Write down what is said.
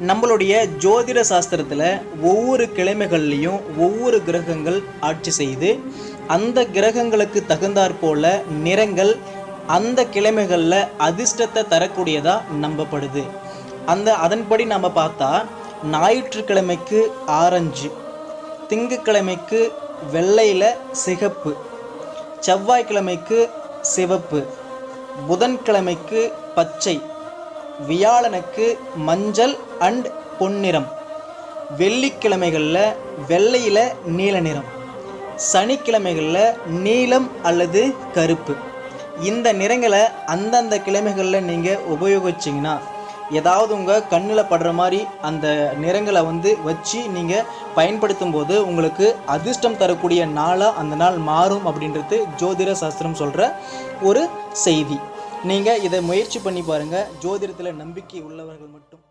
நம்மளுடைய ஜோதிட சாஸ்திரத்தில் ஒவ்வொரு கிழமைகள்லையும் ஒவ்வொரு கிரகங்கள் ஆட்சி செய்து அந்த கிரகங்களுக்கு தகுந்தாற் போல நிறங்கள் அந்த கிழமைகளில் அதிர்ஷ்டத்தை தரக்கூடியதாக நம்பப்படுது. அந்த அதன்படி நம்ம பார்த்தா ஞாயிற்றுக்கிழமைக்கு ஆரஞ்சு திங்கக்கிழமைக்கு வெள்ளையில் சிகப்பு செவ்வாய்க்கிழமைக்கு சிவப்பு புதன்கிழமைக்கு பச்சை வியாழனுக்கு மஞ்சள் அண்ட் பொன்னிறம். வெள்ளிக்கிழமைகளில் வெள்ளையில் நீல நிறம். சனிக்கிழமைகளில் நீலம் அல்லது கருப்பு. இந்த நிறங்களை அந்தந்த கிழமைகளில் நீங்கள் உபயோகிச்சிங்கன்னா ஏதாவது உங்கள் கண்ணில் படுற மாதிரி அந்த நிறங்களை வந்து வச்சு நீங்கள் பயன்படுத்தும் போது உங்களுக்கு அதிர்ஷ்டம் தரக்கூடிய நாளாக அந்த நாள் மாறும் அப்படின்றது ஜோதிட சாஸ்திரம் சொல்கிற ஒரு செய்தி. நீங்கள் இதை முயற்சி பண்ணி பாருங்கள் ஜோதிடத்தில் நம்பிக்கை உள்ளவர்கள் மட்டும்